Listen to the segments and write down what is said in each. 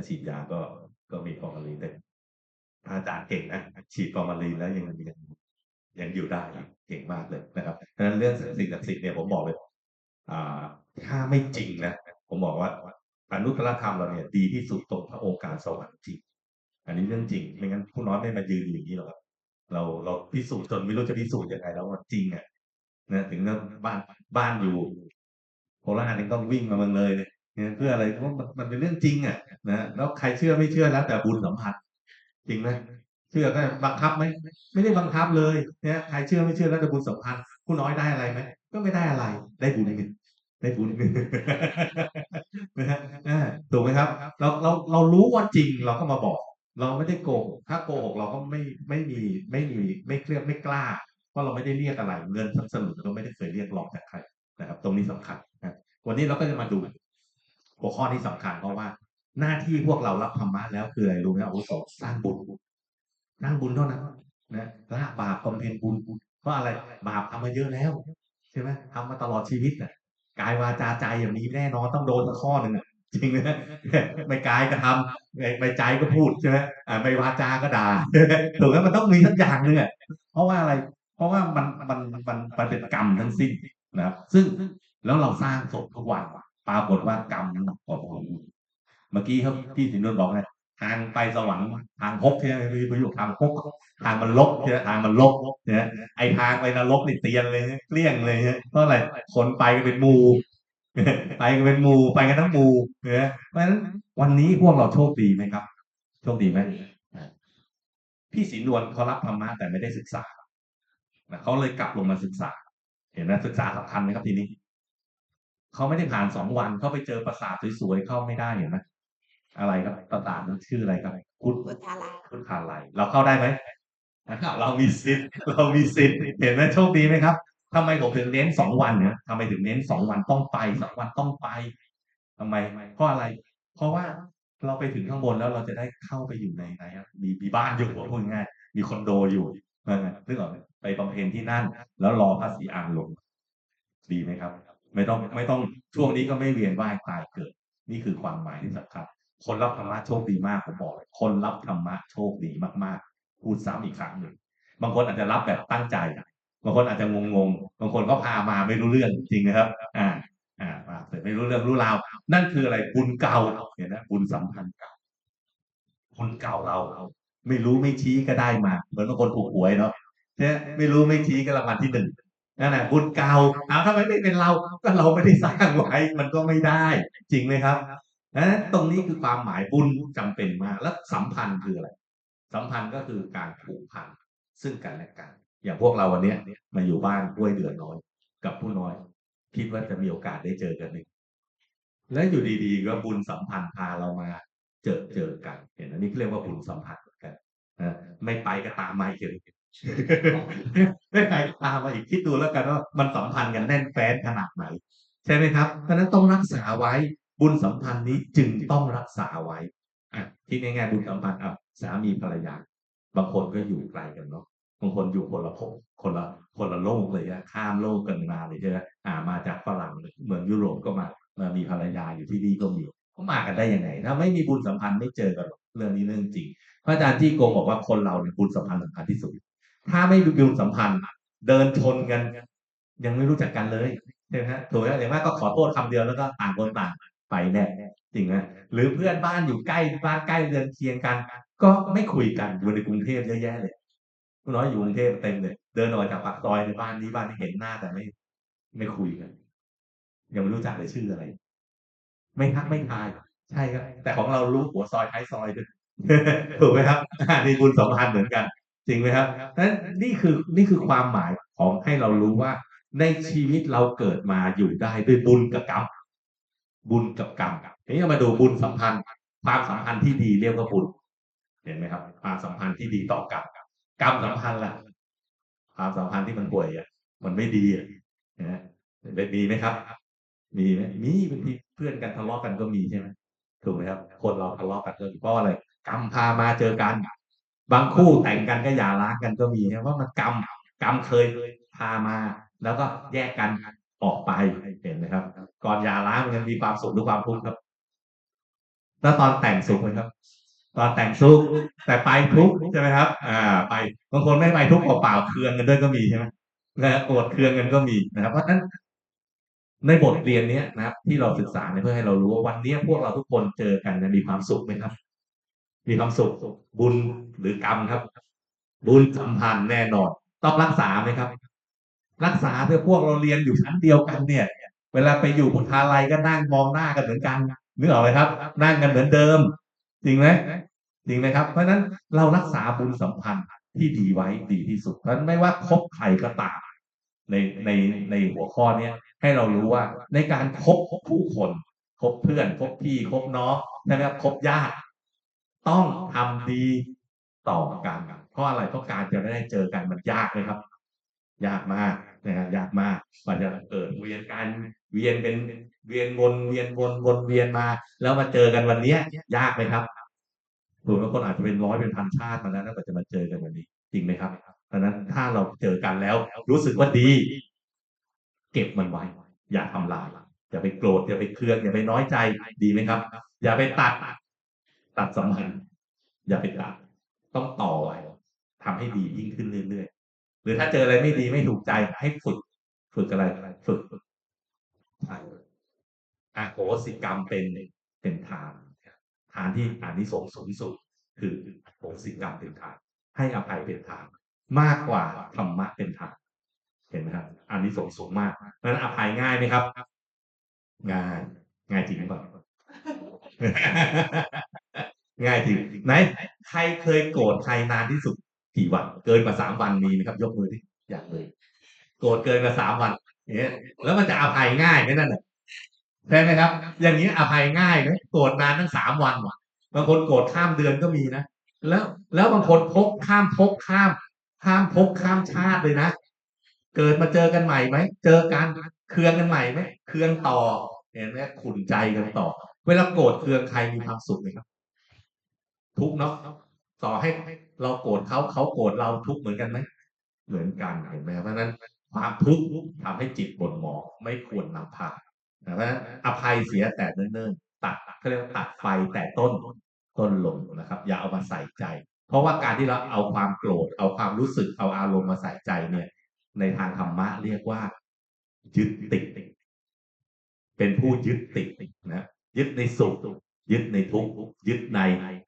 ก็ฉีดยาก็ก็มีฟอร์มาลีนแต่อาจารย์เก่งนะฉีดฟอร์มาลีนแล้วยังยังยังอยู่ได้เก่งมากเลยนะครับเพราะฉะนั้นเรื่องสิ่งศักดิ์สิทธิ์เนี่ยผมบอกเลยอ่าถ้าไม่จริงนะผมบอกว่าอนุตตรธรรมเราเนี่ยดีที่สุดตรงพระองค์การสวรรค์จริง อันนี้เรื่องจริง ไม่งั้นผู้น้อยไม่มายืนอยู่อย่างนี้หรอกครับเราเราพิสูจน์จนไม่รู้จะพิสูจน์ยังไงแล้วว่าจริงอะนะถึงกับบ้านบ้านอยู่โคราชยังต้องวิ่งมาเมืองเลยเนี่ย เพื่ออะไรเพราะมันเป็นเรื่องจริงอะนะแล้วใครเชื่อไม่เชื่อแล้ว แต่บุญสัมพันธ์จริงไหมเชื่อก็บังคับไหมไม่ได้บังคับเลยเนี่ยใครเชื่อไม่เชื่อแล้วแต่บุญสัมพันธ์ผู้น้อยได้อะไรไหมก็ไม่ได้อะไร ได้บุญเงินได้บุญเงินนะฮะถูกไหมครับ เราเราเรารู้ว่าจริงเราก็มาบอก เราไม่ได้โกหกถ้าโกหกเราก็ไม่ไม่มีไม่มีไม่เครียดไม่กล้าเพราะเราไม่ได้เรียกอะไรเงินสนุนเราไม่ได้เคยเรียกร้องจากใครนะครับ ตรงนี้สำคัญนะวันนี้เราก็จะมาดู หัวข้อนี้สำคัญเพราะว่า หน้าที่พวกเรารับธรรมะแล้วคืออะไรรู้ไหมอาวุโสสร้างบุญสร้างบุญเท่านั้นนะละบาปบำเพ็ญบุญเพราะอะไรบาปทำมาเยอะแล้ว ใช่ไหมทำมาตลอดชีวิตน่ะกายวาจาใจอย่างนี้แน่นอนต้องโดนสักข้อหนึ่งอะจริงไหมไม่กายก็ทำไม่ไม่ใจก็พูดใช่ไหมอ่าไม่วาจาก็ด่าถูกไหมมันต้องมีสักอย่างหนึ่งอะเพราะว่าอะไร เพราะว่ามันมันมันมันเป็นกรรมทั้งสิ้นนะครับซึ่งแล้วเราสร้างศพทุกวัน ปรากฏว่ากรรมนั้นกว่าผลเมื่อกี้ครับพี่สินนท์บอกไงทางไปสวรรค์ทางพกใช่ไหมมีประโยคทางพกทางมันลบใช่ไหมทางมันลบเนี่ยไอทางไปนรกนี่เตียนเลยเกลี้ยงเลยเพราะอะไรคนไปกันเป็นมูไปกันเป็นมูไปกันทั้งมูเนี่ยเพราะฉะนั้นวันนี้พวกเราโชคดีไหมครับ โชคดีไหมพี่ศรีนวลเขารับธรรมะแต่ไม่ได้ศึกษาเขาเลยกลับลงมาศึกษา เห็นไหมศึกษาสำคัญไหมครับทีนี้ เขาไม่ได้ผ่านสองวันเขาไปเจอปราสาทสวยๆเข้าไม่ได้เห็นไหมอะไรครับปราสาทนั้นชื่ออะไรครับพุทธพุทธาลาพุทธาลัยเราเข้าได้ไหมเรามีสิทธิ์เรามีสิทธิ์เห็นไหมโชคดีไหมครับทำไมผมถึงเน้นสองวันเนี่ยทำไมถึงเน้นสองวันต้องไปสองวันต้องไปทำไมเพราะอะไร เพราะว่าเราไปถึงข้างบนแล้วเราจะได้เข้าไปอยู่ในไหนครับมีมีบ้านอยู่พูดง่ายมีคอนโดอยู่นั่นไงนึกออกไหมไปบำเพ็ญที่นั่น แล้วรอพระศรีอานลงดีไหมครับ ไม่ต้องไม่ต้องช่วงนี้ก็ไม่เวียนว่ายตายเกิด นี่คือความหมายที่สำคัญคนรับธรรมะโชคดีมากผมบอกเลยคนรับธรรมะโชคดีมากๆพูดซ้ำอีกครั้งหนึ่งบางคนอาจจะรับแบบตั้งใจบางคนอาจจะงงๆบางคนก็พามาไม่รู้เรื่องจริงนะครับ อ่า อ่ามาแต่ไม่รู้เรื่องรู้ราวนั่นคืออะไรบุญเก่าเห็นนะบุญสัมพันธ์เก่าบุญเก่าเราไม่รู้ไม่ชี้ก็ได้มา เหมือนบางคนถูกหวยเนาะเนี่ยไม่รู้ไม่ชี้ก็รางวัลที่หนึ่ง นั่นแหละบุญเก่าเอาถ้าไม่เป็นเราก็เราไม่ได้สร้างไว้มันก็ไม่ได้ จริงไหมครับนะตรงนี้คือความหมายบุญจำเป็นมาก แล้วสัมพันธ์คืออะไร สัมพันธ์ก็คือการผูกพันซึ่งกันและกัน อย่างพวกเราวันนี้มาอยู่บ้านด้วยเดือนน้อย กับผู้น้อย คิดว่าจะมีโอกาสได้เจอกันหนึ่งและอยู่ดีๆก็บุญสัมพันธ์พาเรามาเจอเจอกัน เห็นอันนี้เรียกว่าบุญสัมพันธ์กันนะไม่ไปก็ตามมาอีกเลย ไม่ไปก็ตามมาอีกคิดดูแล้วกันว่ามันสัมพันธ์กันแน่นแฟ้นขนาดไหน ใช่ไหมครับเพราะนั้นต้องรักษาไว้บุญสัมพันธ์นี้จึงต้องรักษาไว้อะคิดง่ายๆบุญสัมพันธ์อะสามีภรรยา บางคนก็อยู่ไกลกันเนาะบางคนอยู่คนละภพคนละคนละโลกเลยอะข้ามโลกกันมาเลยใช่ไหมอ่ามาจากฝรั่งเมืองยุโรปก็มามามีภรรยาอยู่ที่นี่ก็มีเขามากันได้ยังไง ถ้าไม่มีบุญสัมพันธ์ไม่เจอกันหรอกเรื่องนี้เรื่องจริง พระอาจารย์ที่โกงบอกว่าคนเราเนี่ยบุญสัมพันธ์สำคัญที่สุด ถ้าไม่มีบุญสัมพันธ์ เดินชนกัน ยังไม่รู้จักกันเลยใช่ไหมฮะถูกไหมอย่างมากก็ขอโทษคำเดียวแล้วก็ต่างคนต่างไปแน่จริงไหมหรือเพื่อนบ้านอยู่ใกล้บ้านใกล้เรือนเคียงกัน ก็ไม่คุยกันอยู่ในกรุงเทพเยอะแยะเลยผู้น้อยอยู่กรุงเทพเต็มเลย เดินออกจากปากซอยในบ้านนี้บ้านที่เห็นหน้าแต่ไม่ไม่คุยกันยังไม่รู้จักเลยชื่ออะไร ไม่ทักไม่ทาย ใช่ครับแต่ของเรารู้หัวซอยท้ายซอยด้วยถูกไหมครับนี่บุญสัมพันธ์เหมือนกัน จริงไหมครับนั้นนี่คือนี่คือความหมายของให้เรารู้ว่า ในชีวิตเราเกิดมาอยู่ได้ด้วยบุญกับกรรม บุญกับกรรมทีนี้มาดูบุญสัมพันธ์ความสัมพันธ์ที่ดีเรียกว่าบุญ เห็นไหมครับ ความสัมพันธ์ที่ดีต่อกรรมกรรมสัมพันธ์ล่ะ ความสัมพันธ์ที่มันป่วยอะ มันไม่ดีอะนะมีไหมครับ มีไหมมีบางทีเพื่อนกันทะเลาะกันก็มีใช่ไหมถูกไหมครับ คนเราทะเลาะกันก็เพราะอะไรกรรมพามาเจอกัน บางคู่แต่งกันก็หย่าร้างกันก็มีนะว่ามันกรรมกรรมเคยพามา แล้วก็แยกกันออกไปเห็นไหมครับ ก่อนหย่าร้างมันมีความสุขหรือความทุกข์ครับ แล้วตอนแต่งสุขไหมครับ ตอนแต่งสุขแต่ไปทุกข์ใช่ไหมครับ อ่า ไปบางคนไม่ไปทุกข์เปล่าๆเคืองกันด้วยก็มีใช่ไหมนะโกรธเคืองกันก็มีนะครับ เพราะฉะนั้นในบทเรียนเนี้ยนะครับ ที่เราศึกษาเนี่ยเพื่อให้เรารู้ว่าวันนี้พวกเราทุกคนเจอกันเนี่ยมีความสุขไหมครับ มีความสุขบุญหรือกรรมครับ บุญสัมพันธ์แน่นอน ต้องรักษาไหมครับ รักษาเพื่อพวกเราเรียนอยู่ชั้นเดียวกันเนี่ย เวลาไปอยู่พุทธาลัยก็นั่งมองหน้ากันเหมือนกันนึกออกไหมครับ นั่งกันเหมือนเดิม จริงไหมจริงไหมครับ เพราะฉะนั้นเรารักษาบุญสัมพันธ์ที่ดีไว้ดีที่สุดเพราะฉะนั้นไม่ว่าคบใครก็ตามในในในหัวข้อเนี้ยให้เรารู้ว่าในการคบผู้คนคบเพื่อนคบพี่คบน้องนะครับคบญาติ ต้องทำดีต่อกัน เพราะอะไรเพราะการจะได้เจอกันมันยากเลยครับ ยากมากนะฮะยากมากกว่าจะเกิดเวียนกันเวียนเป็นเวียนวนเวียนวนวนเวียนมา แล้วมาเจอกันวันเนี้ย ยากไหมครับถูกบางคนอาจจะเป็นร้อยเป็นพันชาติมาแล้วนะกว่าจะมาเจอกันวันนี้ จริงไหมครับเพราะนั้นถ้าเราเจอกันแล้ว รู้สึกว่าดี เก็บมันไว้ อย่าทำลายอย่าไปโกรธอย่าไปเครืองอย่าไปน้อยใจดีไหมครับ อย่าไปตัด ตัดสัมพันธ์อย่าไปตัดต้องต่อไว้ทำให้ดียิ่งขึ้นเรื่อยๆหรือถ้าเจออะไรไม่ดีไม่ถูกใจให้ฝึก ฝึกอะไรฝึกใช่อาโหสิกรรมเป็นเป็นทานทานที่อานิสงส์สูงสุดคือโหสิกรรมเป็นทาน ให้อภัยเป็นทาน มากกว่าธรรมะเป็นทาน เห็นไหมครับอานิสงส์สูงมากนั้นอภัยง่ายไหมครับ ง่ายง่ายจริงหรือเปล่า ง่ายจริงไหน ใครเคยโกรธใครนานที่สุดกี่วัน เกินกว่าสามวันมีไหมครับ ยกมือที่อยากเลยโกรธเกินกว่าสามวันเนี้ยแล้วมันจะอภัยง่ายไหมนั่นแหละใช่ไหมครับ อย่างนี้อภัยง่ายไหมโกรธนานตั้งสามวันว่ะบางคนโกรธข้ามเดือนก็มีนะแล้วแล้วบางคนพกข้ามพกข้ามข้ามพกข้ามชาติเลยนะเกิดมาเจอกันใหม่ไหมเจอกันเคืองกันใหม่ไหมเคืองต่อเห็นไหมขุนใจกันต่อ เวลาโกรธเคืองใครมีความสุขไหมครับ ทุกข์เนาะต่อให้เราโกรธเขาเขาโกรธเราทุกข์เหมือนกันไหมเหมือนกันเห็นไหมเพราะฉะนั้นความทุกข์ทำให้จิตบ่นหมองไม่ควรนำพาเพราะฉะนั้นอภัยเสียแต่เนิ่นๆตัดเขาเรียกว่าตัดไฟแต่ต้นต้นลมนะครับ อย่าเอามาใส่ใจ เพราะว่าการที่เราเอาความโกรธ เอาความรู้สึกเอาอารมณ์มาใส่ใจเนี่ย ในทางธรรมะเรียกว่า ยึดติดเป็นผู้ยึดติดนะ ยึดในสุขยึดในทุกข์ยึดใน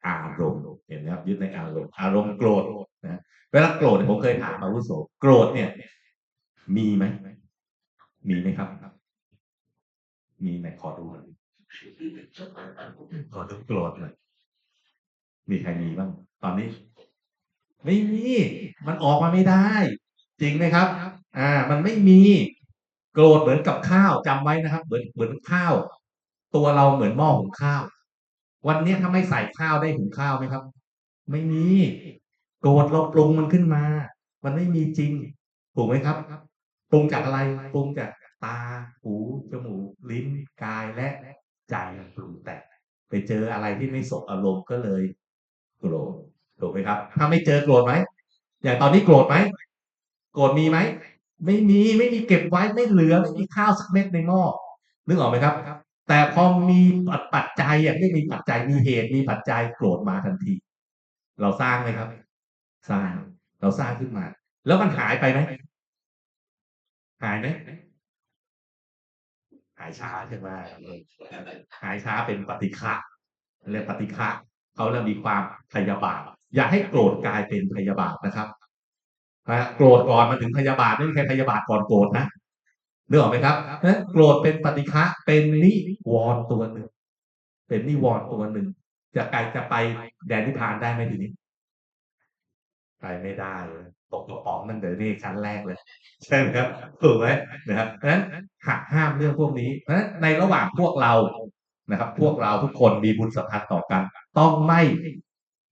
อารมณ์เห็นไหมครับยึดในอารมณ์อารมณ์โกรธนะเวลาโกรธเนี่ยผมเคยถามอาวุโสโกรธเนี่ย มีไหมมีไหมครับ มีไหนขอดูหน่อยขอดูโกรธหน่อยมีใครมีบ้างตอนนี้ ไม่มี มันออกมาไม่ได้ จริงไหมครับ อ่า มันไม่มี โกรธเหมือนกับข้าวจำไว้นะครับ เหมือนเหมือนข้าว ตัวเราเหมือนหม้อหุงข้าว วันนี้ถ้าไม่ใส่ข้าวได้หุงข้าวไหมครับ ไม่มีโกรธเราปรุงมันขึ้นมา มันไม่มีจริงถูกไหมครับปรุงจากอะไรปรุงจากตา หู จมูก ลิ้น กายและใจปรุงแต่งไปเจออะไรที่ไม่สบอารมณ์ก็เลยโกรธถูกไหมครับ ถ้าไม่เจอโกรธไหมอย่างตอนนี้โกรธไหมโกรธมีไหมไม่มีไม่มีเก็บไว้ไม่เหลือไม่มีข้าวสักเม็ดในหม้อนึกออกไหมครับ แต่พอมีปัจจัยอะไม่มีปัจจัยมีเหตุมีปัจจัยโกรธมาทันที เราสร้างไหมครับ สร้าง เราสร้างขึ้นมา แล้วมันหายไปไหมหายไหมหายช้าใช่ไหมหายช้าเป็นปฏิฆะเรียกปฏิฆะเขาเริ่มมีความพยาบาทอย่าให้โกรธกลายเป็นพยาบาทนะครับนะโกรธก่อนมาถึงพยาบาทไม่มีใครพยาบาทก่อนโกรธนะ นึกออกไหมครับนั้นโกรธเป็นปฏิฆะเป็นนิวรณ์ตัวหนึ่ง เป็นนิวรณ์ตัวหนึ่ง จะไกลจะไปแดนนิพพานได้ไหมทีนี้ ไปไม่ได้เลยตกกระป๋องนั่นเดี๋ยวนี่ชั้นแรกเลย ใช่ไหมครับถูกไหมนะครับเพราะฉะนั้นหักห้ามเรื่องพวกนี้เพราะฉะนั้นในระหว่างพวกเรานะครับ พวกเราทุกคนมีบุญสัมพันธ์ต่อกัน ต้องไม่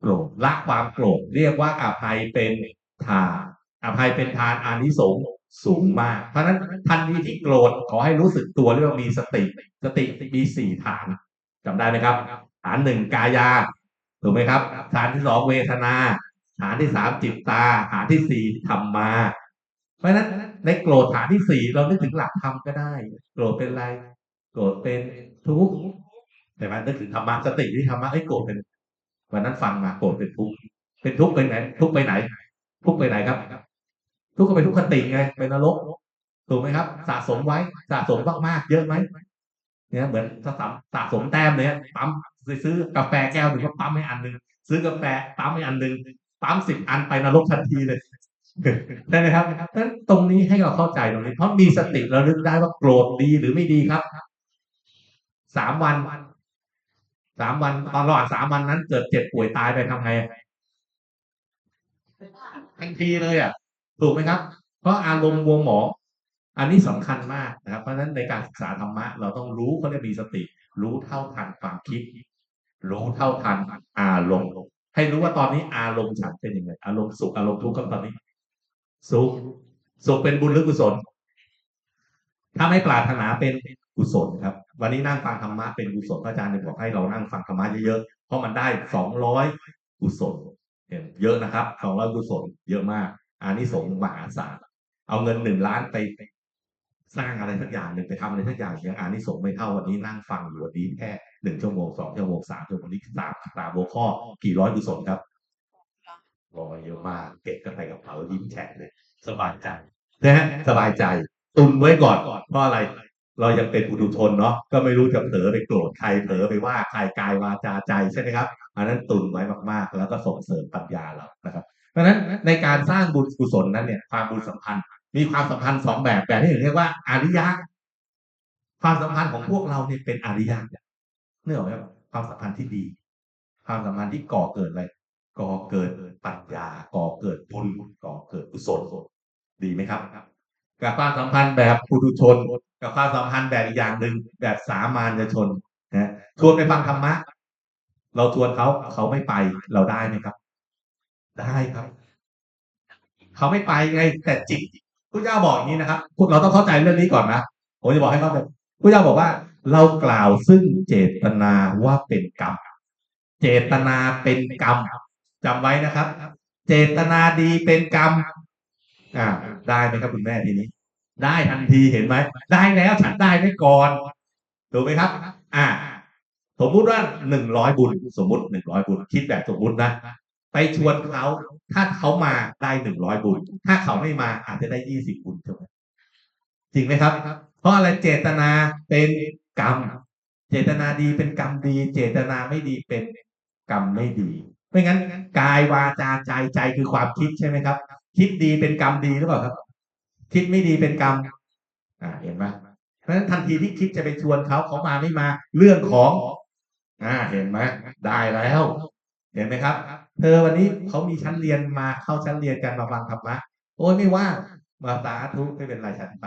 โกรธละความโกรธเรียกว่าอภัยเป็นทานอภัยเป็นทานอานิสงส์ สูงมาก เพราะฉะนั้นทันทีที่โกรธขอให้รู้สึกตัวเรียกว่ามีสติ สติมีสี่ฐานจำได้ไหมครับ ฐานหนึ่งกายาถูกไหมครับ ฐานที่สองเวทนา ฐานที่สามจิตตา ฐานที่สี่ธรรมา เพราะฉะนั้นในโกรธฐานที่สี่เรานึกถึงหลักธรรมก็ได้ โกรธเป็นอะไร โกรธเป็นทุกข์ใช่ไหมนึกถึงธรรมะสติที่ธรรมะไอ้โกรธเป็นวันนั้นฟังมาโกรธเป็นทุกข์เป็นทุกข์ไปไหน ทุกข์ไปไหน ทุกข์ไปไหนครับ ทุกข์ก็ไปทุกขติไงไปนรกถูกไหมครับ สะสมไว้สะสมมากๆเยอะไหมเนี่ยเหมือนสะสมสะสมแต้มเนี่ยปั๊มซื้อกาแฟแก้วหนึ่งก็ปั๊มให้อันหนึ่งซื้อกาแฟปั๊มให้อันหนึ่งปั๊มสิบอันไปนรกทันทีเลยได้ไหมครับเพราะฉะนั้นตรงนี้ให้เราเข้าใจตรงนี้ เพราะมีสติเราลึกได้ว่าโกรธดีหรือไม่ดีครับสามวันสามวันตอนระหว่างสามวันนั้นเกิดเจ็บป่วยตายไปทำไงทันทีเลยอะ ถูกไหมครับ เพราะอารมณ์วงหมองอันนี้สำคัญมากนะครับ เพราะฉะนั้นในการศึกษาธรรมะ เราต้องรู้เขาเรียกมีสติ รู้เท่าทันความคิด รู้เท่าทันอารมณ์ให้รู้ว่าตอนนี้อารมณ์ฉันเป็นยังไงอารมณ์สุขอารมณ์ทุกข์กับตอนนี้ สุขสุขเป็นบุญหรือกุศล ถ้าไม่ปรารถนาเป็นกุศลครับ วันนี้นั่งฟังธรรมะเป็นกุศลพระอาจารย์เลยบอกให้เรานั่งฟังธรรมะเยอะๆเพราะมันได้สองร้อยกุศลเห็นเยอะนะครับสองร้อยกุศลเยอะมาก อานิสงส์มหาศาลเอาเงินหนึ่งล้านไปสร้างอะไรสักอย่างหนึ่งไปทำอะไรสักอย่างยังอานิสงส์ไม่เท่าวันนี้นั่งฟังอยู่วันนี้แค่หนึ่งชั่วโมงสองชั่วโมงสามชั่วโมงนี้สามสามหัวข้อกี่ร้อยกุศลครับรอเยอะมากเก็บกันไปกับเป๋ายิ้มแฉ่งเลย สบายใจนะฮะสบายใจ ตุนไว้ก่อนเพราะอะไร เรายังเป็นปุถุชนเนาะก็ไม่รู้จะเผลอไปโกรธใครเผลอไปว่าใครกายวาจาใจใช่ไหมครับอันนั้นตุนไว้มากๆ แล้วก็ส่งเสริมปัญญาเรานะครับ เพราะฉะนั้นในการสร้างบุญกุศลนั้นเนี่ยความบุญสัมพันธ์ มีความสัมพันธ์สองแบบแบบที่เรียกว่าอาริยะความสัมพันธ์ของพวกเราเนี่ยเป็นอาริยะเนื่องจากความสัมพันธ์ที่ดี ความสัมพันธ์ที่ก่อเกิดอะไรก่อเกิดปัญญาก่อเกิดบุญก่อเกิดกุศลดีไหมครับกับความสัมพันธ์แบบปุถุชน กับความสัมพันธ์แบบอีกอย่างหนึ่งแบบสามัญชนนะชวนไปฟังธรรมะเราชวนเขาเขาไม่ไปเราได้ไหมครับ ได้ครับ เขาไม่ไปไงแต่จิตพระเจ้าบอกอย่างนี้นะครับพวกเราต้องเข้าใจเรื่องนี้ก่อนนะผมจะบอกให้เข้าใจพระเจ้าบอกว่า เรากล่าวซึ่งเจตนาว่าเป็นกรรมเจตนาเป็นกรรมจำไว้นะครับ เจตนาดีเป็นกรรมอ่า ได้ไหมครับคุณแม่ทีนี้ ได้ทันทีเห็นไหมได้แล้วฉันได้ไว้ก่อนถูกไหมครับ อ่า สมมุติว่าหนึ่งร้อยบุญ สมมุติหนึ่งร้อยบุญคิดแบบสมมุตินะ ไปชวนเขาถ้าเขามาได้หนึ่งร้อยบุญ ถ้าเขาไม่มาอาจจะได้ยี่สิบบุญใช่ไหมจริงไหมครับ เพราะอะไรเจตนาเป็นกรรม เจตนาดีเป็นกรรมดี เจตนาไม่ดีเป็นกรรมไม่ดี ไม่งั้นกายวาจาใจใจคือความคิดใช่ไหมครับ คิดดีเป็นกรรมดีหรือเปล่าครับ คิดไม่ดีเป็นกรรม อ่า เห็นไหมเพราะฉะนั้นทันทีที่คิดจะไปชวนเขาเขามาไม่มา เรื่องของ อ่า เห็นไหมได้แล้ว เห็นไหมครับ เธอวันนี้เขามีชั้นเรียนมาเข้าชั้นเรียนกันมาฟังธรรมะโอ้ยไม่ว่างมาสาธุไม่เป็นไรฉันไป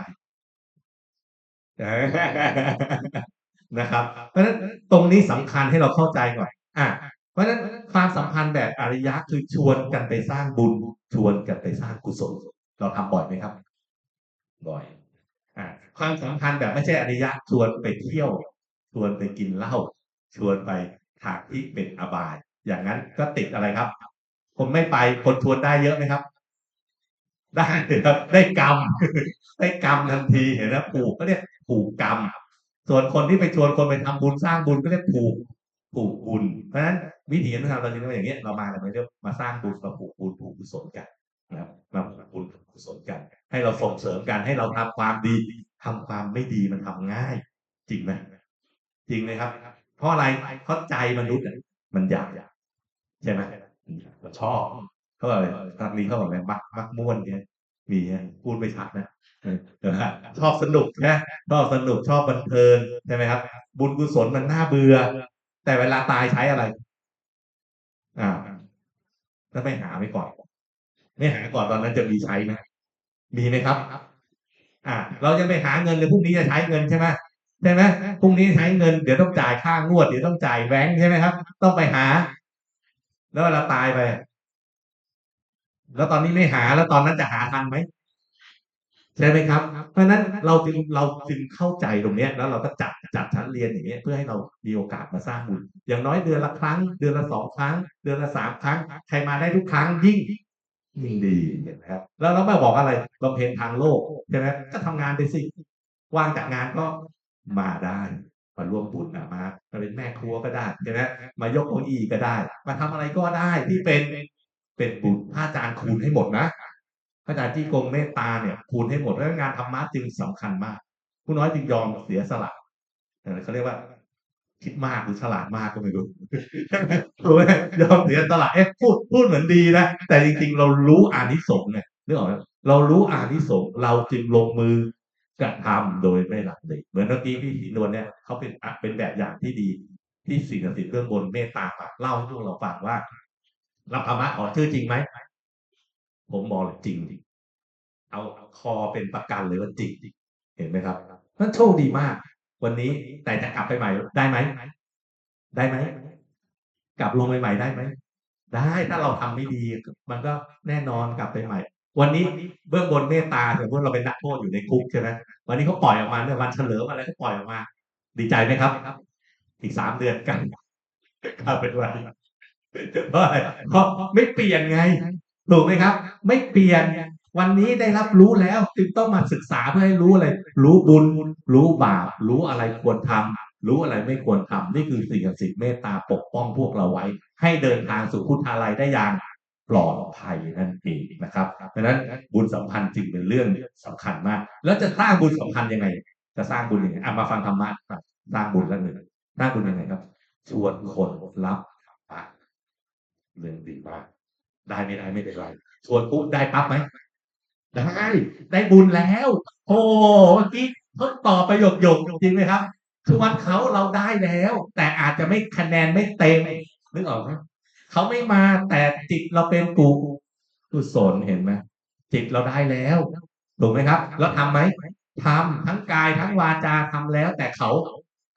นะครับ เพราะฉะนั้นตรงนี้สำคัญให้เราเข้าใจก่อนอ่าเพราะฉะนั้นความสัมพันธ์แบบอริยะคือชวนกันไปสร้างบุญชวนกันไปสร้างกุศล เราทำบ่อยไหมครับ บ่อยอ่าความสัมพันธ์แบบไม่ใช่อริยะชวนไปเที่ยว ชวนไปกินเหล้าชวนไปทางที่เป็นอบาย อย่างนั้นก็ติดอะไรครับผมไม่ไปคนชวนได้เยอะไหมครับ ได้ครับได้กรรมได้กรรมทันทีเห็นไหมผูกก็เรียกผูกกรรมส่วนคนที่ไปชวนคนไปทำบุญสร้างบุญก็เรียกผูกผูกบุญ เพราะฉะนั้นวิธีการทำเราจึงว่าอย่างนี้ยเรามากันมาเรียกมาสร้างบุญมาผูกบุญผูกกุศลกันนะครับมาผูกบุญกุศลกัน ให้เราส่งเสริมกันให้เราทำความดีทำความไม่ดีมันทำง่าย จริงไหมจริงไหมครับ เพราะอะไรเพราะใจมนุษย์มันอยาก ใช่ไหมมันชอบเขาบอกอะไรตอนนี้เขาบอกอะไรมักมักม่วนเนี่ยมีเนี่ยพูดไม่ชัดนะเออเออชอบสนุกนะชอบสนุกชอบบันเทิงใช่ไหมครับ บุญกุศลมันน่าเบื่อ แต่เวลาตายใช้อะไร อ่าถ้าไม่หาไม่ก่อน ไม่หาก่อนตอนนั้นจะมีใช้ไหมมีไหมครับ อ่า เราจะไปหาเงินเลยพรุ่งนี้จะใช้เงินใช่ไหมใช่ไหมพรุ่งนี้ใช้เงินเดี๋ยวต้องจ่ายค่างวดเดี๋ยวต้องจ่ายแบงค์ใช่ไหมครับ ต้องไปหา แล้วเวลาตายไป แล้วตอนนี้ไม่หาแล้วตอนนั้นจะหาทันไหมใช่ไหมครับ เพราะฉะนั้นเราจึงเราจึงเข้าใจตรงเนี้ยแล้วเราก็จัดจัดชั้นเรียนอย่างเงี้ยเพื่อให้เรามีโอกาสมาสร้างบุญอย่างน้อยเดือนละครั้ง เดือนละสองครั้ง เดือนละสามครั้ง ใครมาได้ทุกครั้งยิ่งยิ่งดีเห็นไหมครับ แล้วเราไม่บอกอะไรบำเพ็ญทางโลกใช่ไหมก็ทำงานไปสิว่างจากงานก็มาได้ มาร่วมบุญนะมามาเป็นแม่ครัวก็ได้ใช่ไหมมายกเก้าอี้ก็ได้ มาทำอะไรก็ได้ที่เป็นเป็นบุญพระอาจารย์คูณให้หมดนะพระอาจารย์ที่กรมเมตตาเนี่ยคูณให้หมดแล้วงานธรรมะจึงสำคัญมาก ผู้น้อยจึงยอมเสียสละเออเขาเรียกว่าคิดมากหรือฉลาดมากก็ไม่รู้ถูกไหมยอมเสียสละเอ๊ะพูดพูดเหมือนดีนะ แต่จริงๆ เรารู้อานิสงส์ไงนึกออกไหมเรารู้อานิสงส์เราจึงลงมือ กระทำโดยไม่หลับเลยเหมือนเมื่อกี้พี่ศรีนวลเนี่ยเขาเป็นเป็นแบบอย่างที่ดีที่สิ่งศักดิ์สิทธิ์เบื้องบนเมตตามาเล่าให้พวกเราฟังว่ารับธรรมะขอชื่อจริงไหมผมบอกเลยจริงดิเอาคอเป็นประกันเลยว่าจริงดิเห็นไหมครับนั่นโชคดีมาก วันนี้แต่จะกลับไปใหม่ได้ไหมได้ไหมกลับลงไปใหม่ได้ไหมได้ถ้าเราทำไม่ดี มันก็แน่นอนกลับไปใหม่ วันนี้เบื้องบนเมตตาสมมติเราเป็นนักโทษอยู่ในคุกใช่ไหมวันนี้เขาปล่อยออกมาเนี่ยวันเฉลิมอะไรก็ปล่อยออกมา ดีใจไหมครับ อีกสามเดือนกันกลับเป็นวันเพราะอะไรเพราะไม่เปลี่ยนไง ถูกไหมครับ ไม่เปลี่ยน วันนี้ได้รับรู้แล้วจึงต้องมาศึกษาเพื่อให้รู้อะไร รู้บุญ รู้บาป รู้อะไรควรทำรู้อะไรไม่ควรทำนี่คือสิ่งศักดิ์สิทธิ์เมตตาปกป้องพวกเราไว้ ให้เดินทางสู่พุทธาลัยได้อย่าง ปลอดภัยนั่นเองนะครับดังนั้นบุญสัมพันธ์จึงเป็นเรื่องสำคัญมาก แล้วจะสร้างบุญสัมพันธ์ยังไง จะสร้างบุญยังไงอะมาฟังธรรมะครับสร้างบุญกันหนึ่งสร้างบุญยังไงครับ ชวนคนรับธรรมะเรื่องดีมากได้ไม่ได้ไม่เป็นไรชวนปุ๊บได้ปั๊บไหมได้ได้บุญแล้ว โอ้เมื่อกี้เขาตอบประโยคโยกจริงไหมครับชวนเขาเราได้แล้ว แต่อาจจะไม่คะแนนไม่เต็มนึกออกไหม เขาไม่มาแต่จิตเราเป็นกุกุศลเห็นไหมจิตเราได้แล้วถูกไหมครับ แล้วทำไหมทำทั้งกายทั้งวาจาทำแล้ว แต่เขา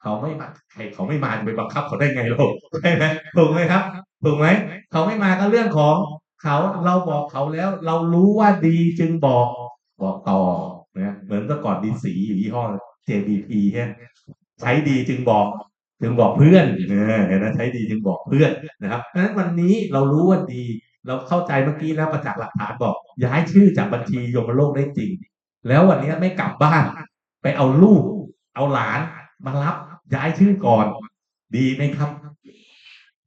เขาไม่มาใครเขาไม่มาจะไปบังคับเขาได้ไงลูกใช่ไหมถูกไหมครับ ถูกไหมเขาไม่มาก็เรื่องของเขาเราบอกเขาแล้ว เรารู้ว่าดีจึงบอก บอกต่อนะเหมือนเมื่ก่อนดีสีอยู่ยี่ห้อ JBP ใช่ใช้ดีจึงบอก จึงบอกเพื่อนเห็นไหมใช้ดีจึงบอกเพื่อนนะครับเพราะฉะนั้นวันนี้เรารู้ว่าดี เราเข้าใจเมื่อกี้แล้วประจักษ์หลักฐานบอก ย้ายชื่อจากบัญชียมโลกได้จริง แล้ววันนี้ไม่กลับบ้าน ไปเอาลูก เอาหลานมารับย้ายชื่อก่อน ดีไหมครับ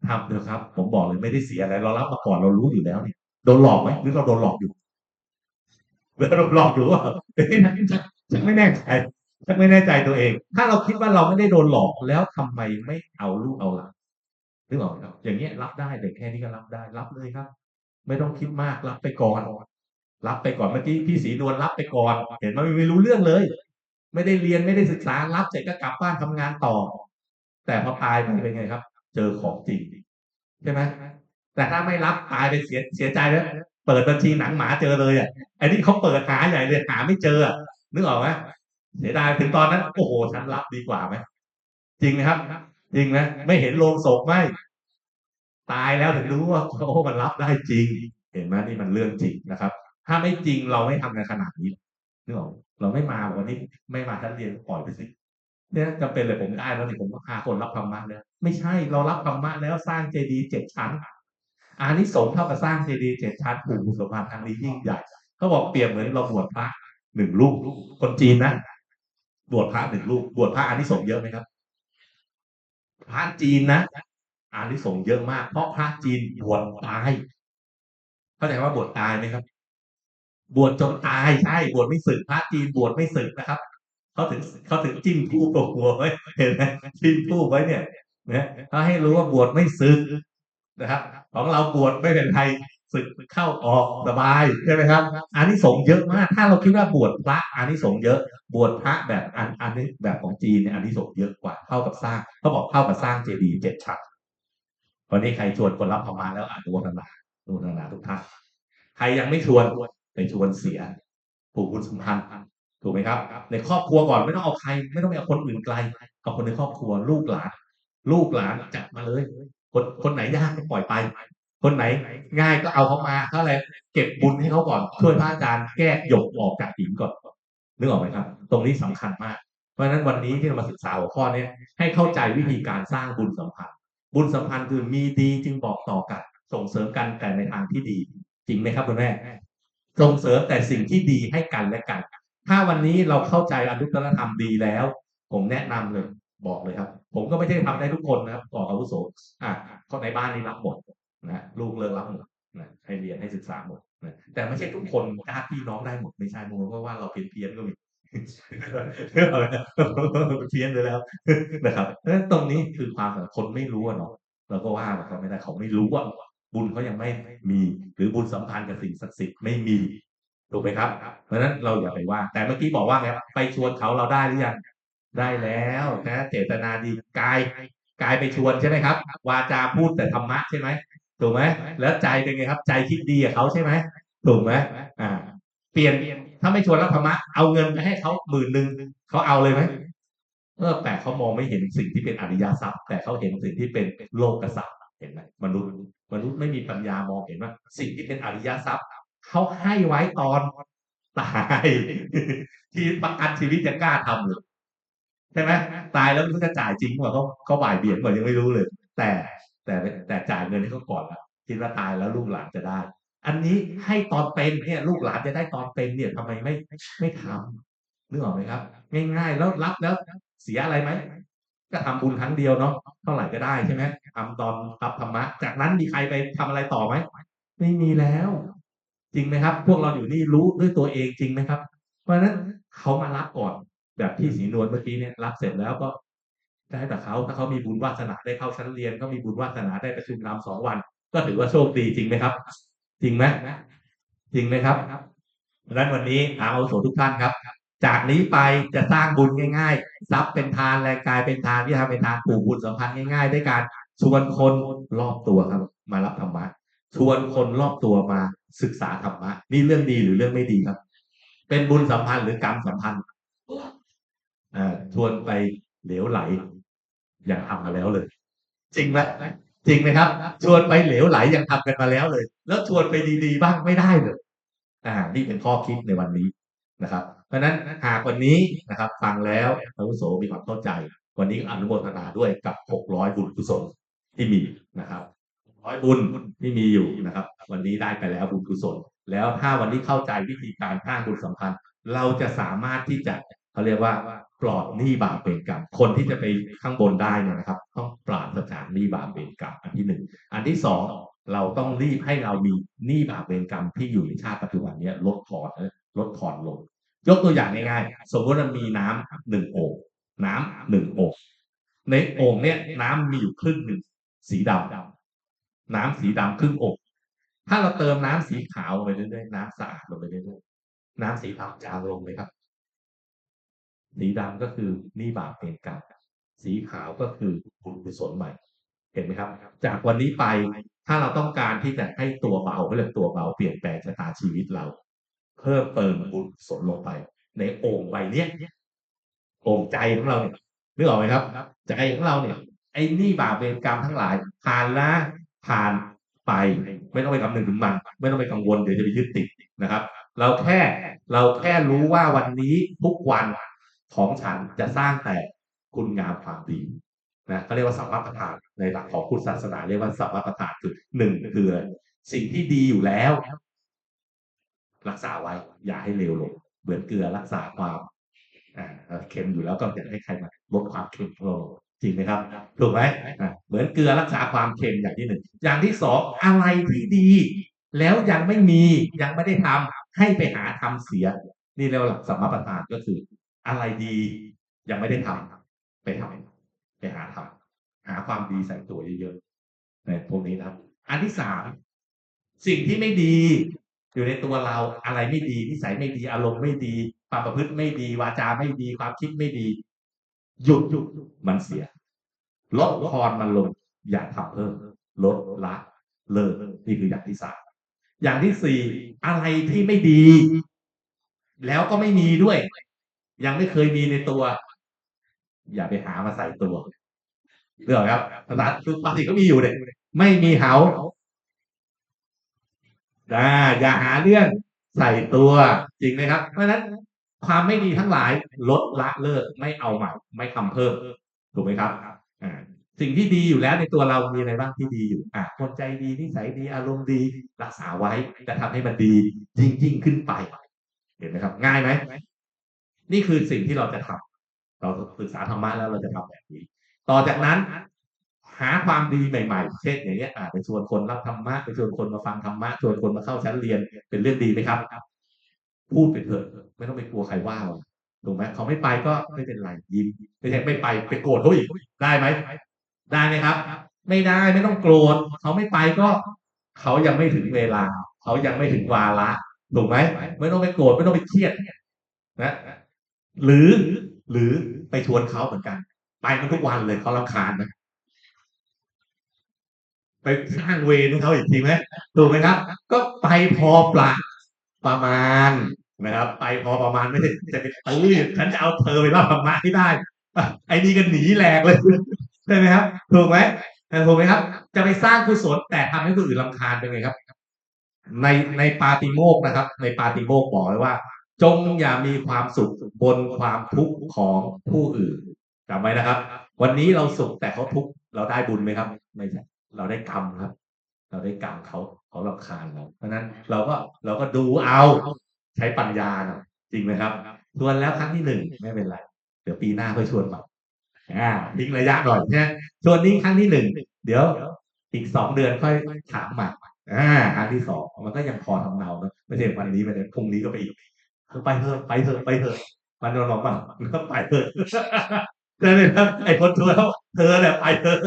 ทำเถอะครับ ผมบอกเลยไม่ได้เสียอะไร เรารับมาก่อนเรารู้อยู่แล้วเนี่ยโดนหลอกไหมหรือเราโดนหลอกอยู่เราโดนหลอกอยู่ว่าฉันไม่แน่ใจ ฉันไม่แน่ใจตัวเอง ถ้าเราคิดว่าเราไม่ได้โดนหลอกแล้วทำไมไม่เอาลูกเอาหลานนึกออกไหมครับ อย่างเงี้ยรับได้เด็กแค่นี้ก็รับได้ รับเลยครับ ไม่ต้องคิดมากรับไปก่อน รับไปก่อนเมื่อกี้พี่ศรีนวลรับไปก่อน เห็นไหมไม่รู้เรื่องเลย ไม่ได้เรียนไม่ได้ศึกษารับเสร็จก็กลับบ้านทำงานต่อ แต่พอตายไปเป็นไงครับ เจอของจริงใช่ไหมแต่ถ้าไม่รับตายไปเสียเสียใจแล้วเปิดบัญชีหนังหมาเจอเลยอะอันนี้เขาเปิดหาใหญ่เลยหาไม่เจอนึกออกไหม เสียดายถึงตอนนั้น โอ้โหฉันรับดีกว่าไหมจริงไหมครับ จริงไหมไม่เห็นโลงศพไหมตายแล้วถึงรู้ว่าโอ้มันรับได้จริง เห็นไหมนี่มันเรื่องจริงนะครับ ถ้าไม่จริงเราไม่ทำกันขนาดนี้นึกออกเราไม่มาวันนี้ไม่มาชั้นเรียนปล่อยไปสิเนี่ยจำเป็นเลยผมได้แล้วนี่ผมก็พาคนรับธรรมะแล้วไม่ใช่เรารับธรรมะแล้วสร้างเจดีย์เจ็ดชั้นอานิสงส์เท่ากับสร้างเจดีย์เจ็ดชั้นผูกบุญสมพันธ์ครั้งนี้ยิ่งใหญ่เขาบอกเปรียบเหมือนเราบวชพระหนึ่งลูกคนจีนนะ บวชพระหนึ่งลูกบวชพระอานิสงส์เยอะไหมครับ พระจีนนะอานิสงส์เยอะมาก เพราะพระจีนบวชตายเข้าใจว่าบวชตายไหมครับ บวชจนตายใช่บวชไม่สึกพระจีนบวชไม่สึกนะครับเขาถึงเขาถึงจิ้มทูบตกหัวไว้เห็นไหมจิ้มทูบไว้เนี่ยนะเขาให้รู้ว่าบวชไม่สึกนะครับ ของเราบวชไม่เป็นไร สึกเข้าออกสบายใช่ไหมครับอานิสงส์เยอะมาก ถ้าเราคิดว่าบวชพระอานิสงส์เยอะ บวชพระแบบอันอันนี้แบบของจีนเนี่ยอานิสงส์เยอะกว่าเท่ากับสร้างเขาบอกเท่ากับสร้างเจดีย์เจ็ดชั้นวันนี้ใครชวนคนรับธรรมาแล้วอ่านดูนานาดูนานาทุกท่านใครยังไม่ชวนไปชวนเสียผูกบุญสัมพันธ์ถูกไหมครับ ในครอบครัวก่อนไม่ต้องเอาใคร ไม่ต้องไปเอาคนอื่นไกลเอาคนในครอบครัวลูกหลาน ลูกหลานจัดมาเลย คนคนไหนยากก็ปล่อยไป คนไหนง่ายก็เอาเขามาเท่าไรเก็บบุญให้เขาก่อนช่วยพระอาจารย์แก้หยกออกจากหินก่อนนึกออกไหมครับ ตรงนี้สำคัญมาก เพราะฉะนั้นวันนี้ที่เรามาศึกษาหัวข้อนี้ให้เข้าใจวิธีการสร้างบุญสัมพันธ์ บุญสัมพันธ์คือมีดีจึงบอกต่อกัน ส่งเสริมกันแต่ในทางที่ดี จริงไหมครับคุณแม่ส่งเสริมแต่สิ่งที่ดีให้กันและกัน ถ้าวันนี้เราเข้าใจอนุตตรธรรมดีแล้ว ผมแนะนำเลยบอกเลยครับ ผมก็ไม่ใช่ทำได้ทุกคนนะครับบอกอาวุโสอะคนในบ้านนี่รับหมด นะลูกเลิกรับหมดนะให้เรียนให้ศึกษาหมดนะแต่ไม่ใช่ทุกคนญาติพี่น้องได้หมดไม่ใช่บางคนก็ว่าเราเพี้ยนเพี้ยนๆก็มีเพี้ยนไปแล้วนะครับตรงนี้คือความสำคัญคนไม่รู้เนาะเราก็ว่าเขาไม่ได้เขาไม่รู้ว่าบุญเขายังไม่มี หรือบุญสัมพันธ์กับสิ่งศักดิ์สิทธิ์ไม่มีถูกไหมครับ เพราะฉะนั้นเราอย่าไปว่า แต่เมื่อกี้บอกว่าไงไปชวนเขาเราได้หรือยังได้แล้วนะเจตนาดีกายกายไปชวนใช่ไหมครับ วาจาพูดแต่ธรรมะใช่ไหม ถูกไหมแล้วใจเป็นไงครับ ใจคิดดีกับเขาใช่ไหมถูกไหมอ่า เปลี่ยนถ้าไม่ชวนรับธรรมะเอาเงินไปให้เขาหมื่นหนึ่งเขาเอาเลยไหมเออแต่เขามองไม่เห็นสิ่งที่เป็นอริยทรัพย์ แต่เขาเห็นสิ่งที่เป็นโลกทรัพย์เห็นไหมมนุษย์มนุษย์ไม่มีปัญญามองเห็นว่า สิ่งที่เป็นอริยทรัพย์เขาให้ไว้ตอนตายที่ประกันชีวิตจะกล้าทำเลยใช่ไหมตายแล้วไม่รู้จะจ่ายจริงกว่าเขาเขาบ่ายเบี่ยงกว่ายังไม่รู้เลย แต่ แต่แต่จ่ายเงินให้เขาก่อนละคิดว่าตายแล้วลูกหลานจะได้ อันนี้ให้ตอนเป็นเนี่ยลูกหลานจะได้ตอนเป็นเนี่ยทำไมไม่ไม่ทำนึกออกไหมครับ ง่ายๆแล้วรับแล้วเสียอะไรไหมก็ทำบุญครั้งเดียวเนาะเท่าไหร่ก็ได้ใช่ไหมทำตอนรับธรรมะ จากนั้นมีใครไปทำอะไรต่อไหมไม่มีแล้ว จริงไหมครับ พวกเราอยู่นี่รู้ด้วยตัวเองจริงไหมครับ เพราะฉะนั้นเขามารับก่อน แบบที่สีนวลเมื่อกี้เนี่ยรับเสร็จแล้วก็ ได้แต่เขาถ้าเขามีบุญวาสนาได้เข้าชั้นเรียนเขามีบุญวาสนาได้ประชุมรำสองวัน ก็ถือว่าโชคดีจริงไหมครับ จริงไหมจริงไหมครับดังนั้นวันนี้อาอาโสทุกท่านครับ จากนี้ไปจะสร้างบุญง่ายๆทรัพย์เป็นทานแรงกายเป็นทานที่ทำเป็นทานปลูกบุญสัมพันธ์ง่ายๆด้วยการชวนคนรอบตัวครับ มารับธรรมะชวนคนรอบตัวมาศึกษาธรรมะนี่เรื่องดีหรือเรื่องไม่ดีครับ เป็นบุญสัมพันธ์หรือกรรมสัมพันธ์อ่าชวนไปเหลวไหล อย่างทำมาแล้วเลย จริงไหมจริงไหมครับ ชวนไปเหลวไหลยังทำกันมาแล้วเลย แล้วชวนไปดีๆบ้างไม่ได้เลยอ่านี่เป็นข้อคิดในวันนี้นะครับ เพราะฉะนั้นหากวันนี้นะครับ ฟังแล้วอาวุโสมีความเข้าใจ วันนี้อนุโมทนาด้วยกับ 600 บุญกุศลที่มีนะครับร้อยบุญที่มีอยู่นะครับ วันนี้ได้ไปแล้วบุญกุศล แล้วถ้าวันนี้เข้าใจวิธีการสร้างบุญสัมพันธ์ เราจะสามารถที่จะเขาเรียกว่า ปลอดหนี้บาปเป็นกรรมคนที่จะไปข้างบนได้เนี่ยนะครับ ต้องปราศจากหนี้บาปเป็นกรรมอันที่หนึ่งอันที่สองเราต้องรีบให้เรามีหนี้บาปเป็นกรรมที่อยู่ในชาติปัจจุบันนี้ลดทอนลดทอนลง ยกตัวอย่างง่ายๆสมมติว่ามีน้ำหนึ่งโอ่งน้ำหนึ่งโอ่งในโอ่งเนี่ยน้ำมีอยู่ครึ่งหนึ่งสีดำน้ำสีดำครึ่งโอ่งถ้าเราเติมน้ำสีขาวลงไปเรื่อยๆน้ำสะอาดลงไปเรื่อยๆน้ำสีดำจางลงเลยครับ สีดำก็คือนี้บาปเป็นกรรมสีขาวก็คือบุญกุศลใหม่ เห็นไหมครับ จากวันนี้ไปถ้าเราต้องการที่จะให้ตัวเบาเขาเรียกตัวเบาเปลี่ยนแปลงชะตาชีวิตเรา เพิ่มเติมบุญกุศลลงไป ในโอ่งใบเนี้ยโอ่งใจของเราเนี่ยนึกออกไหมครับใจของเราเนี่ยไอ้นี่บาปเวรกรรมทั้งหลายผ่านละผ่านไปไม่ต้องไปคำนึงถึงมัน ไม่ต้องไปกังวลเดี๋ยวจะไปยึดติดนะครับ เราแค่เราแค่รู้ว่าวันนี้ทุกวัน ของฉันจะสร้างแต่คุณงามความดีนะเขาเรียกว่าสัมมาประธานในหลักของพุทธศาสนาเรียกว่าสัมมาประธานคือหนึ่งคือสิ่งที่ดีอยู่แล้ว รักษาไว้ อย่าให้เลวลงเหมือนเกลือรักษาความอ่าเค็มอยู่แล้วก็อยากให้ใครมาลดความเค็มของเราลงจริงไหมครับถูกไหมอะเหมือนเกลือรักษาความเค็มอย่างที่หนึ่งอย่างที่สองอะไรที่ดี แล้วยังไม่มียังไม่ได้ทำให้ไปหาทำเสีย นี่เรียกว่าหลักสัมมาประธานก็คือ อะไรดียังไม่ได้ทำไปทำไปหาทำหาความดีใส่ตัวเยอะๆในพวกนี้นะครับ อันที่สามสิ่งที่ไม่ดี อยู่ในตัวเราอะไรไม่ดีนิสัยไม่ดีอารมณ์ไม่ดีความประพฤติไม่ดี วาจาไม่ดี ความคิดไม่ดี หยุดหยุดมันเสีย ลดทอนมันลง อย่าทำเพิ่ม ลดละเลิกนี่คืออย่างที่สามอย่างที่สี่อะไรที่ไม่ดี แล้วก็ไม่มีด้วย ยังไม่เคยมีในตัว อย่าไปหามาใส่ตัวเรื่องครับภาษาคือปกติก็มีอยู่เนี่ยไม่มีเหาอ่าอย่าหาเรื่องใส่ตัวจริงไหมครับ เพราะฉะนั้นความไม่ดีทั้งหลายลดละเลิกไม่เอาใหม่ ไม่ทำเพิ่มถูกไหมครับอ่าสิ่งที่ดีอยู่แล้วในตัวเรามีอะไรบ้างที่ดีอยู่ อะคนใจดีนิสัยดีอารมณ์ดีรักษาไว้จะทำให้มันดียิ่งยิ่งขึ้นไป เห็นไหมครับ ง่ายไหม นี่คือสิ่งที่เราจะทเราศึกษาธรรมะแล้วเราจะทำแบบนี้ ต่อจากนั้น หาความดีใหม่ ๆ เช่นอย่างเงี้ยอาไปชวนคนรับธรรมะไปชวนคนมาฟังธรรมะชวนคนมาเข้าชั้นเรียนเป็นเรื่องดีไหมครับ พูดไปเถอะไม่ต้องไปกลัวใครว่าหรอกถูกไหมเขาไม่ไปก็ไม่เป็นไรยิ้มไม่ใช่ไม่ไปไปโกรธเขาอีกได้ไหมได้ไหมครับ ไม่ได้ไม่ต้องโกรธเขาไม่ไปก็เขายังไม่ถึงเวลา เขายังไม่ถึงวาระถูกไหมไม่ต้องไปโกรธไม่ต้องไปเครียดนะ หรือหรือไปชวนเขาเหมือนกัน ไปมันทุกวันเลยเขารำคาญนะไปสร้างเวรเขาอีกทีไหมถูกไหมครับ ก็ไปพอประประมาณนะครับ ไปพอประมาณไม่ใช่จะไปเอ้ยฉันจะเอาเธอไปรับธรรมะให้ได้อะไอ้นี่ก็หนีแหลกเลยใช่ไหมครับถูกไหมถูกไหมครับ จะไปสร้างกุศลแต่ทำให้คนอื่นรำคาญเป็นไงครับ ในในปาติโมกนะครับ ในปาติโมกบอกไว้ว่า จงอย่ามีความสุขบนความทุกข์ของผู้อื่นจำไว้นะครับ วันนี้เราสุขแต่เขาทุกข์เราได้บุญไหมครับ ไม่ใช่เราได้กรรมครับ เราได้กรรมเขาเขารำคาญเราเพราะนั้นเราก็เราก็ดูเอาใช้ปัญญาหน่อยจริงไหมครับชวนแล้วครั้งที่หนึ่งไม่เป็นไร เดี๋ยวปีหน้าค่อยชวนใหม่อ่าทิ้งระยะหน่อยเนี่ยชวนนี้ครั้งที่หนึ่งเดี๋ยวอีกสองเดือนค่อยถามใหม่อ่าครั้งที่สองมันก็ยังพอทำเนาเนอะไม่ใช่วันนี้ไปเลยพรุ่งนี้ก็ไปอีก ไปเถอะไปเถอะไปเถอะมันนอนบอกมันก็ไปเถอะใช่ไหมครับไอ้คนชวนเธอแหละไปเถอะ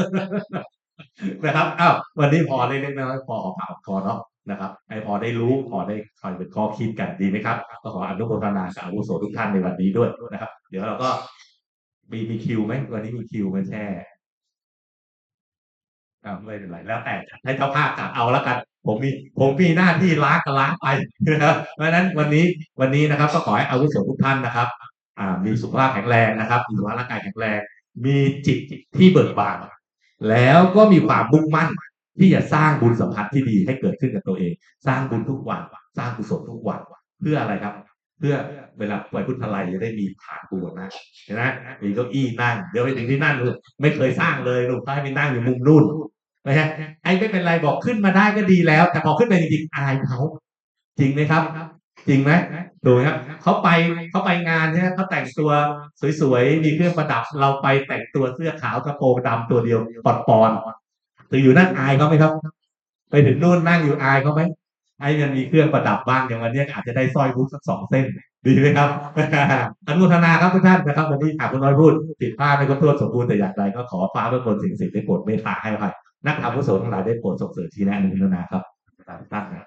นะครับอ้าววันนี้พอเล็กๆน้อยๆพอเผาพอเนาะนะครับให้พอได้รู้พอได้คอยเป็นข้อคิดกันดีไหมครับก็ขออนุโมทนาสาวุโสทุกท่านในวันนี้ด้วยนะครับ เดี๋ยวเราก็มีมีคิวไหมวันนี้มีคิวมาแช่อ่าไม่เป็นไรแล้วแต่ให้เจ้าภาพจัดเอาแล้วกัน ผมมีผมมีหน้าที่ล้างก็ล้างไปนะครับเพราะฉะนั้นวันนี้วันนี้นะครับ ก็ขอให้อาวุโสทุกท่านนะครับ อ่า มีสุขภาพแข็งแรงนะครับมีสุขภาพร่างกายแข็งแรง มีจิตที่เบิกบานแล้วก็มีความมุ่งมั่นที่จะสร้างบุญสัมพันธ์ที่ดีให้เกิดขึ้นกับตัวเอง สร้างบุญทุกวัน สร้างกุศลทุกวันเพื่ออะไรครับ เพื่อเวลาไปพุทธลัยจะได้มีฐานบูรณะเห็นไหมมีเก้าอี้นั่งเดี๋ยวไปถึงที่นั่นลูกไม่เคยสร้างเลยลูกให้ไปนั่งอยู่มุมนู่น นะฮะไอ้ไม่เป็นไรบอกขึ้นมาได้ก็ดีแล้ว แต่พอขึ้นไปจริงๆอายเขาจริงไหมครับ จริงไหมถูครับเขาไปเขาไปงานเนี่ยเขาแต่งตัวสวยๆมีเครื่องประดับ เราไปแต่งตัวเสื้อขาวกระโปรงดำตัวเดียวปอดปอนๆถึงอยู่นั่งอายเขาไหมครับ ไปถึงนู่นนั่งอยู่อายเขาไหมไอ้ยังมีเครื่องประดับบ้างอย่างวันนี้อาจจะได้สร้อยมุกสักสองเส้น ดีไหมครับอนุทนาครับทุกท่านนะครับวันนี้ขาดคุณน้อยพูดผิดพลาดไม่ครบถ้วนสมบูรณ์แต่อย่างใดก็ขอฟ้าเพื่อบนสิ่งสิ่งได้โปรดเมตตาให้อภัย นักธรรมผู้สงทั้งหลายได้โปรดส่งเสริมที่แนะนุนาครับตามตั้งนะ